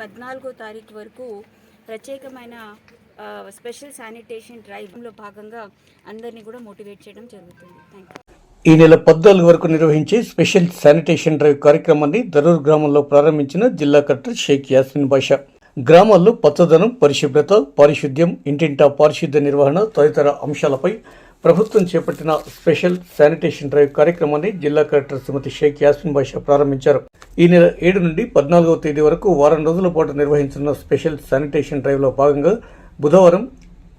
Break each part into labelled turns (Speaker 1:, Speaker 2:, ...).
Speaker 1: పద్నాలుగో తారీఖు వరకు ప్రత్యేకమైన స్పెషల్ శానిటేషన్ డ్రైవ్లో భాగంగా అందరినీ కూడా మోటివేట్ చేయడం జరుగుతుంది. థ్యాంక్ యూ
Speaker 2: ఈ నెల పద్నాలుగు వరకు నిర్వహించే స్పెషల్ శానిటేషన్ డ్రైవ్ కార్యక్రమాన్ని దరూర్ గ్రామంలో ప్రారంభించిన జిల్లా కలెక్టర్ షేక్ యాస్మిన్ బాషా. గ్రామాల్లో పచ్చదనం పరిశుభ్రత పారిశుద్ధ్యం ఇంటింటా పారిశుద్ధ్య నిర్వహణ తదితర అంశాలపై ప్రభుత్వం చేపట్టిన స్పెషల్ శానిటేషన్ డ్రైవ్ కార్యక్రమాన్ని జిల్లా కలెక్టర్ శ్రీమతి షేక్ యాస్మిన్ బాషా ప్రారంభించారు. ఈ నెల ఏడు నుండి పద్నాలుగవ తేదీ వరకు వారం రోజుల పాటు నిర్వహించిన స్పెషల్ శానిటేషన్ డ్రైవ్లో భాగంగా బుధవారం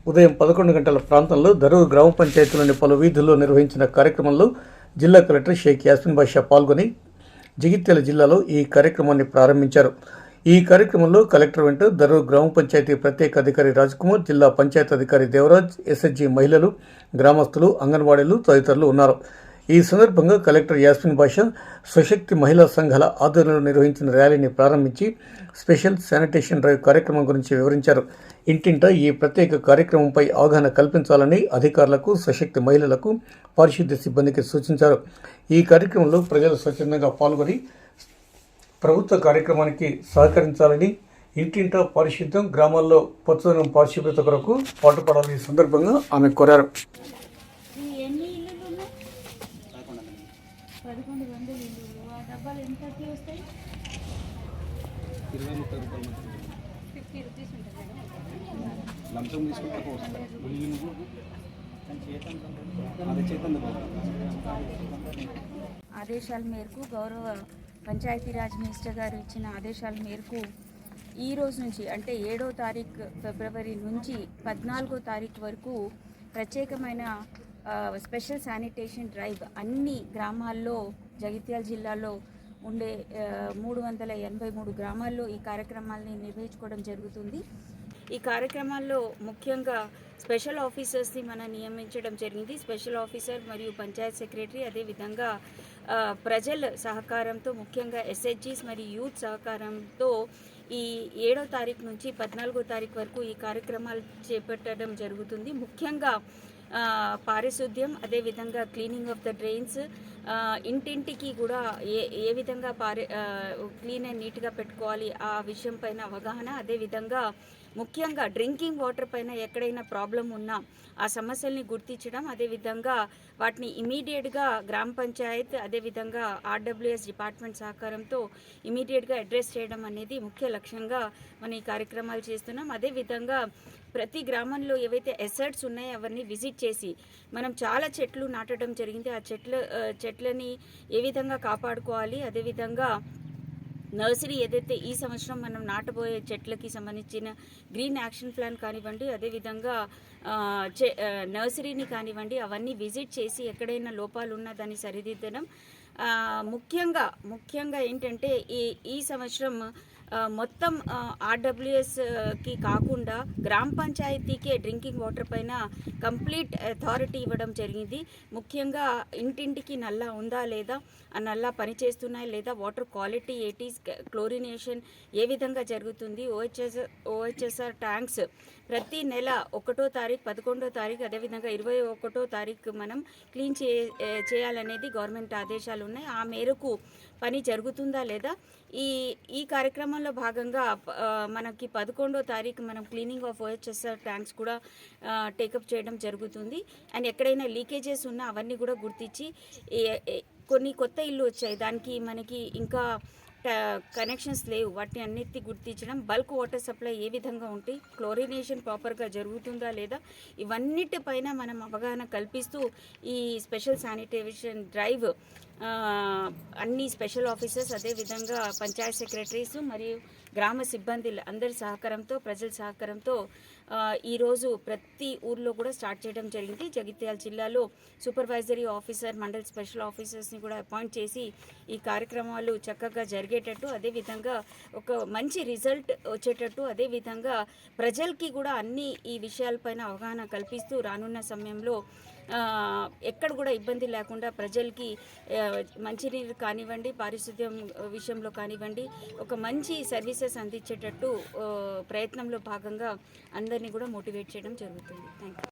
Speaker 2: ఉదయం పదకొండు గంటల ప్రాంతంలో ధరూర్ గ్రామ పంచాయతీలోని పలు వీధుల్లో నిర్వహించిన కార్యక్రమంలో జిల్లా కలెక్టర్ షేక్ యాస్మిన్ బాషా పాల్గొని జగిత్యాల జిల్లాలో ఈ కార్యక్రమాన్ని ప్రారంభించారు. ఈ కార్యక్రమంలో కలెక్టర్ వెంట దరూర్ గ్రామ పంచాయతీ ప్రత్యేక అధికారి రాజ్కుమార్ జిల్లా పంచాయతీ అధికారి దేవరాజ్ ఎస్ఎస్జి మహిళలు గ్రామస్తులు అంగన్వాడీలు తదితరులు ఉన్నారు. ఈ సందర్భంగా కలెక్టర్ యాస్మిన్ బాషా స్వశక్తి మహిళా సంఘాల ఆధ్వర్యంలో నిర్వహించిన ర్యాలీని ప్రారంభించి స్పెషల్ శానిటేషన్ డ్రైవ్ కార్యక్రమం గురించి వివరించారు. ఇంటింట ఈ ప్రత్యేక కార్యక్రమంపై అవగాహన కల్పించాలని అధికారులకు సశక్తి మహిళలకు పారిశుద్ధ్య సిబ్బందికి సూచించారు. ఈ కార్యక్రమంలో ప్రజలు స్వచ్ఛందంగా పాల్గొని ప్రభుత్వ కార్యక్రమానికి సహకరించాలని ఇంటింటా పారిశుద్ధ్యం గ్రామాల్లో పచ్చదనం పారిశుభ్రత కొరకు పాటుపడాలని ఈ సందర్భంగా ఆమె కోరారు.
Speaker 1: పదకొండు వందల ఇల్లు. ఆ డబ్బాలు ఎంత వస్తాయి?
Speaker 3: ఇరవై ముప్పై రూపాయల మధ్య
Speaker 1: ఫిఫ్టీ రూపీస్ ఉంటుంది
Speaker 3: లంచం తీసుకుంటే
Speaker 1: ఆదేశాల మేరకు గౌరవ పంచాయతీరాజ్ మినిస్టర్ గారు ఇచ్చిన ఆదేశాల మేరకు ఈ రోజు నుంచి అంటే ఏడో తారీఖు ఫిబ్రవరి నుంచి పద్నాలుగో తారీఖు వరకు ప్రత్యేకమైన స్పెషల్ శానిటేషన్ డ్రైవ్ అన్ని గ్రామాల్లో జగిత్యాల జిల్లాలో ఉండే మూడు వందల ఎనభై మూడు గ్రామాల్లో ఈ కార్యక్రమాల్ని నిర్వహించుకోవడం జరుగుతుంది. ఈ కార్యక్రమాల్లో ముఖ్యంగా స్పెషల్ ఆఫీసర్స్ని మనం నియమించడం జరిగింది. స్పెషల్ ఆఫీసర్ మరియు పంచాయత్ సెక్రటరీ అదేవిధంగా ప్రజల సహకారంతో ముఖ్యంగా ఎస్హెచ్జీస్ మరియు యూత్ సహకారంతో ఈ ఏడో తారీఖు నుంచి పద్నాలుగో తారీఖు వరకు ఈ కార్యక్రమాలు చేపట్టడం జరుగుతుంది. ముఖ్యంగా పారిశుద్ధ్యం అదేవిధంగా క్లీనింగ్ ఆఫ్ ద డ్రైన్స్ ఇంటింటికి కూడా ఏ ఏ విధంగా పారి క్లీన్ అండ్ నీట్గా పెట్టుకోవాలి ఆ విషయం పైన అవగాహన అదేవిధంగా ముఖ్యంగా డ్రింకింగ్ వాటర్ పైన ఎక్కడైనా ప్రాబ్లం ఉన్నా ఆ సమస్యల్ని గుర్తించడం అదేవిధంగా వాటిని ఇమీడియట్గా గ్రామ పంచాయత్ అదేవిధంగా ఆర్డబ్ల్యూఎస్ డిపార్ట్మెంట్ సహకారంతో ఇమీడియట్గా అడ్రస్ చేయడం అనేది ముఖ్య లక్ష్యంగా మనం ఈ కార్యక్రమాలు చేస్తున్నాం. అదేవిధంగా ప్రతి గ్రామంలో ఏవైతే ఎసర్ట్స్ ఉన్నాయో అవన్నీ విజిట్ చేసి మనం చాలా చెట్లు నాటడం జరిగింది. ఆ చెట్ల చెట్లని ఏ విధంగా కాపాడుకోవాలి అదేవిధంగా నర్సరీ ఏదైతే ఈ సంవత్సరం మనం నాటబోయే చెట్లకి సంబంధించిన గ్రీన్ యాక్షన్ ప్లాన్ కానివ్వండి అదేవిధంగా నర్సరీని కానివ్వండి అవన్నీ విజిట్ చేసి ఎక్కడైనా లోపాలు ఉన్నా దాన్ని సరిదిద్దడం. ముఖ్యంగా ముఖ్యంగా ఏంటంటే ఈ ఈ సంవత్సరం మొత్తం ఆర్డబ్ల్యూఎస్కి కాకుండా గ్రామ పంచాయతీకే డ్రింకింగ్ వాటర్ పైన కంప్లీట్ అథారిటీ ఇవ్వడం జరిగింది. ముఖ్యంగా ఇంటింటికి నల్లా ఉందా లేదా? ఆ నల్లా పనిచేస్తున్నాయి లేదా? వాటర్ క్వాలిటీ ఏటీస్ క్లోరినేషన్ ఏ విధంగా జరుగుతుంది? ఓహెచ్ఎస్ ఓహెచ్ఎస్ఆర్ ట్యాంక్స్ ప్రతి నెల ఒకటో తారీఖు పదకొండో తారీఖు అదేవిధంగా ఇరవై ఒకటో తారీఖు మనం క్లీన్ చే చేయాలనేది గవర్నమెంట్ ఆదేశాలు ఉన్నాయి. ఆ మేరకు పని జరుగుతుందా లేదా? ఈ ఈ కార్యక్రమం కార్యక్రమంలో భాగంగా మనకి పదకొండో తారీఖు మనం క్లీనింగ్ ఆఫ్ ఓహెచ్ఎస్ఆర్ ట్యాంక్స్ కూడా టేకప్ చేయడం జరుగుతుంది. అండ్ ఎక్కడైనా లీకేజెస్ ఉన్నా అవన్నీ కూడా గుర్తించి కొన్ని కొత్త ఇల్లు వచ్చాయి. దానికి మనకి ఇంకా కనెక్షన్స్ లేవు. వాటిని అన్నిటి గుర్తించడం బల్క్ వాటర్ సప్లై ఏ విధంగా ఉంటే క్లోరినేషన్ ప్రాపర్గా జరుగుతుందా లేదా ఇవన్నిటిపైన మనం అవగాహన కల్పిస్తూ ఈ స్పెషల్ శానిటైజేషన్ డ్రైవ్ అన్ని స్పెషల్ ఆఫీసర్స్ అదేవిధంగా పంచాయత్ సెక్రటరీస్ మరియు గ్రామ సిబ్బంది అందరి సహకారంతో ప్రజల సహకారంతో ఈరోజు ప్రతి ఊర్లో కూడా స్టార్ట్ చేయడం జరిగింది. జగిత్యాల జిల్లాలో సూపర్వైజరీ ఆఫీసర్ మండల్ స్పెషల్ ఆఫీసర్స్ని కూడా అపాయింట్ చేసి ఈ కార్యక్రమాలు చక్కగా జరిగి జరిగేటట్టు అదేవిధంగా ఒక మంచి రిజల్ట్ వచ్చేటట్టు అదేవిధంగా ప్రజలకి కూడా అన్ని ఈ విషయాలపైన అవగాహన కల్పిస్తూ రానున్న సమయంలో ఎక్కడ కూడా ఇబ్బంది లేకుండా ప్రజలకి మంచినీరు కానివ్వండి పారిశుద్ధ్యం విషయంలో కానివ్వండి ఒక మంచి సర్వీసెస్ అందించేటట్టు ప్రయత్నంలో భాగంగా అందరినీ కూడా మోటివేట్ చేయడం జరుగుతుంది. Thank you